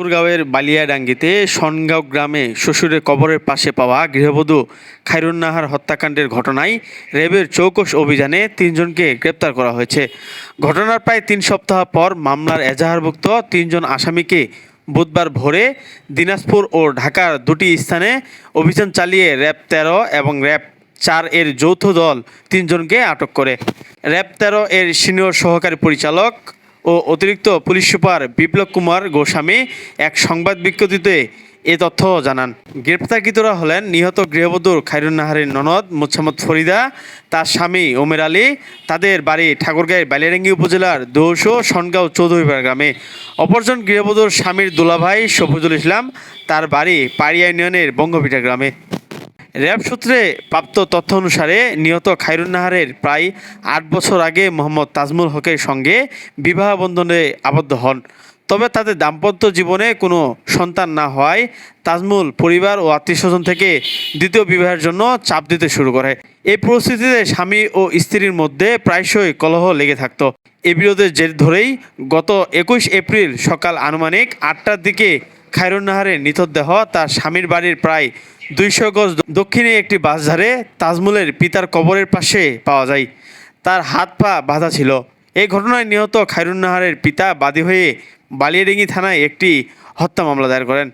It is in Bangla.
ঠাকুরগাঁওয়ের বালিয়াডাঙ্গিতে সনগাঁও গ্রামে শ্বশুরের কবরের পাশে পাওয়া গৃহবধূ খায়রুন্নাহার হত্যাকাণ্ডের ঘটনায় র্যাবের চৌকস অভিযানে তিনজনকে গ্রেপ্তার করা হয়েছে। ঘটনার প্রায় তিন সপ্তাহ পর মামলার এজাহারভুক্ত তিনজন আসামিকে বুধবার ভোরে দিনাজপুর ও ঢাকার দুটি স্থানে অভিযান চালিয়ে র্যাব তেরো এবং র্যাব চার এর যৌথ দল তিনজনকে আটক করে। র্যাব তেরো এর সিনিয়র সহকারী পরিচালক ও অতিরিক্ত পুলিশ সুপার বিপ্লব কুমার গোস্বামী এক সংবাদ বিজ্ঞপ্তিতে এ তথ্য জানান। গ্রেপ্তারকৃতরা হলেন নিহত গৃহবধূর খায়রুন্নাহারের ননদ মোছাম্মদ ফরিদা, তার স্বামী ওমের আলী, তাদের বাড়ি ঠাকুরগাঁয়ের বালিয়ারেঙ্গি উপজেলার দৌস সনগাঁও চৌধুরীপাড়া গ্রামে। অপরজন গৃহবধূর স্বামীর দুলাভাই শফিজুল ইসলাম, তার বাড়ি পাড়িয়া ইউনিয়নের বঙ্গভিটা গ্রামে। র্যাব সূত্রে প্রাপ্ত তথ্য অনুসারে নিহত খায়রুন্নাহারের প্রায় আট বছর আগে মোহাম্মদ তাজমুল হকের সঙ্গে বিবাহ বন্ধনে আবদ্ধ হন। তবে তাদের দাম্পত্য জীবনে কোনো সন্তান না হওয়ায় তাজমুল পরিবার ও আত্মীয়স্বজন থেকে দ্বিতীয় বিবাহের জন্য চাপ দিতে শুরু করে। এই পরিস্থিতিতে স্বামী ও স্ত্রীর মধ্যে প্রায়শই কলহ লেগে থাকতো। এ বিরোধের জের ধরেই গত একুশ এপ্রিল সকাল আনুমানিক আটটার দিকে খায়রুন্নাহারের নিথদেহ তার স্বামীর বাড়ির প্রায় দুইশো গজ দক্ষিণে একটি বাসধারে তাজমুলের পিতার কবরের পাশে পাওয়া যায়। তার হাত পা বাঁধা ছিল। এই ঘটনায় নিহত খায়রুন্নাহারের পিতা বাদী হয়ে বালিয়াডিঙ্গি থানায় একটি হত্যা মামলা দায়ের করেন।